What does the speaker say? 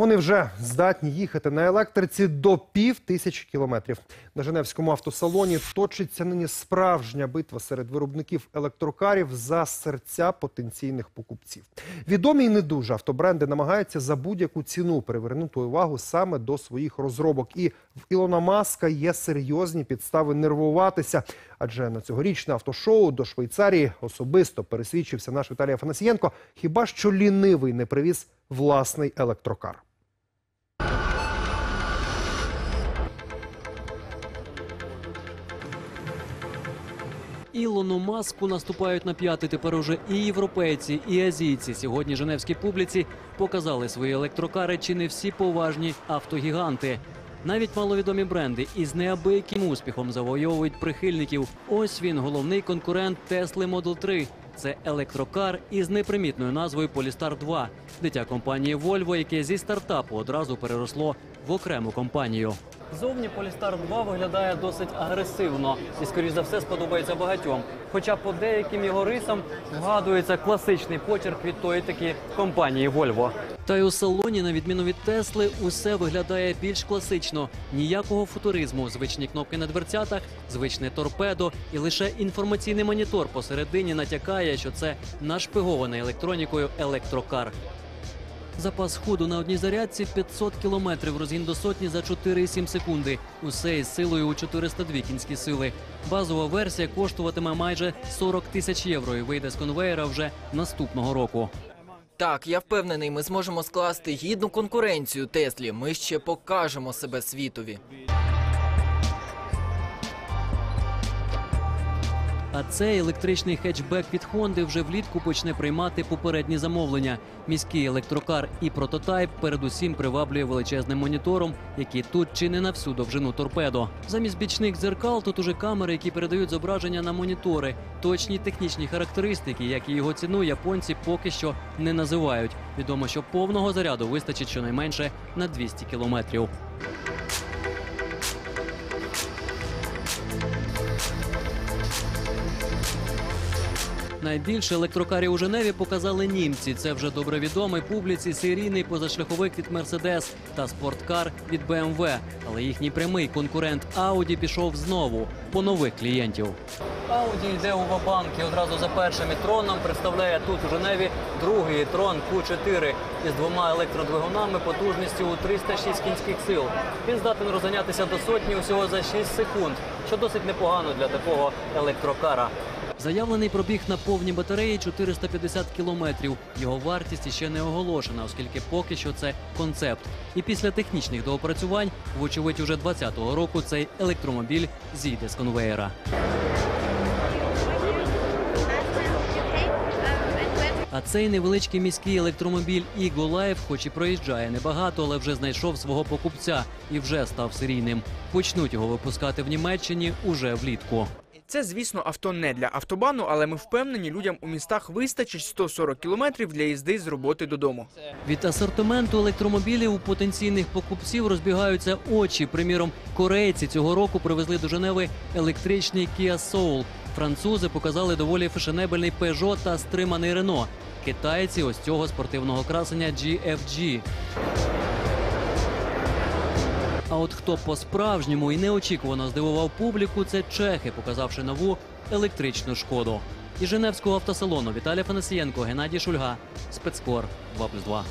Вони вже здатні їхати на електриці до пів тисячі кілометрів. На Женевському автосалоні точиться нині справжня битва серед виробників електрокарів за серця потенційних покупців. Відомі й не дуже автобренди намагаються за будь-яку ціну привернути увагу саме до своїх розробок. І в Ілона Маска є серйозні підстави нервуватися. Адже на цьогорічне автошоу до Швейцарії особисто пересвідчився наш Віталій Афанасієнко. Хіба що лінивий не привіз власний електрокар. Ілону Маску наступають на п'яти тепер уже і європейці, і азійці. Сьогодні женевській публіці показали свої електрокари чи не всі поважні автогіганти. Навіть маловідомі бренди із неабияким успіхом завойовують прихильників. Ось він, головний конкурент Tesla Model 3. Це електрокар із непримітною назвою Polestar 2, дитя компанії Volvo, яке зі стартапу одразу переросло в окрему компанію. Зовні Polestar 2 виглядає досить агресивно і, скоріш за все, сподобається багатьом. Хоча по деяким його рисам вгадується класичний почерк від тої таки компанії Volvo. Та й у салоні, на відміну від Тесли, усе виглядає більш класично. Ніякого футуризму, звичні кнопки на дверцятах, звичне торпедо і лише інформаційний монітор посередині натякає, що це нашпигований електронікою електрокар. Запас ходу на одній зарядці 500 кілометрів, розгін до сотні за 4,7 секунди. Усе із силою у 402 кінські сили. Базова версія коштуватиме майже 40 тисяч євро і вийде з конвеєра вже наступного року. Так, я впевнений, ми зможемо скласти гідну конкуренцію Теслі. Ми ще покажемо себе світові. А цей електричний хетчбек від Хонди вже влітку почне приймати попередні замовлення. Міський електрокар і прототайп передусім приваблює величезним монітором, який тут чи не на всю довжину торпедо. Замість бічних дзеркал тут уже камери, які передають зображення на монітори. Точні технічні характеристики, як і його ціну, японці поки що не називають. Відомо, що повного заряду вистачить щонайменше на 200 кілометрів. Найбільше електрокарів у Женеві показали німці. Це вже добре відомий публіці серійний позашляховик від Мерседес та спорткар від BMW. Але їхній прямий конкурент Audi пішов знову по нових клієнтів. Audi йде у Вабанк і одразу за першим троном представляє тут у Женеві другий трон Q4 із двома електродвигунами потужністю у 306 кінських сил. Він здатен розганятися до сотні усього за 6 секунд, що досить непогано для такого електрокара. Заявлений пробіг на повній батареї 450 кілометрів. Його вартість ще не оголошена, оскільки поки що це концепт. І після технічних доопрацювань, вочевидь, уже 2020 року цей електромобіль зійде з конвеєра. А цей невеличкий міський електромобіль Eagle Life, хоч і проїжджає небагато, але вже знайшов свого покупця і вже став серійним. Почнуть його випускати в Німеччині уже влітку. Це, звісно, авто не для автобану, але ми впевнені, людям у містах вистачить 140 кілометрів для їзди з роботи додому. Від асортименту електромобілів у потенційних покупців розбігаються очі. Приміром, корейці цього року привезли до Женеви електричний Kia Soul. Французи показали доволі фешенебельний Peugeot та стриманий Renault. Китайці ось цього спортивного красення GFG. От хто по-справжньому і неочікувано здивував публіку, це чехи, показавши нову електричну шкоду. Із Женевського автосалону Віталій Фанасієнко, Геннадій Шульга, спецкор 2+,2.